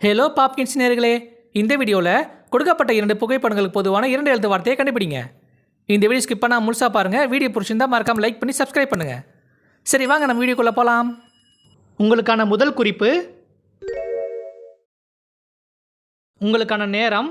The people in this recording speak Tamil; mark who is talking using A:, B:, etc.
A: ஹலோ பாப்கின்ஸ் நேர்களே. இந்த வீடியோவில் கொடுக்கப்பட்ட இரண்டு புகைப்படங்களுக்கு பொதுவான இரண்டு எழுத்து வார்த்தையை கண்டுபிடிங்க. இந்த வீடியோ ஸ்கிப் பண்ணால் முழுசாக பாருங்கள் வீடியோ பிடிச்சிருந்தா மறக்காம லைக் பண்ணி சப்ஸ்கிரைப் பண்ணுங்கள் சரி வாங்க நம்ம வீடியோக்குள்ளே போகலாம் உங்களுக்கான முதல் குறிப்பு. உங்களுக்கான நேரம்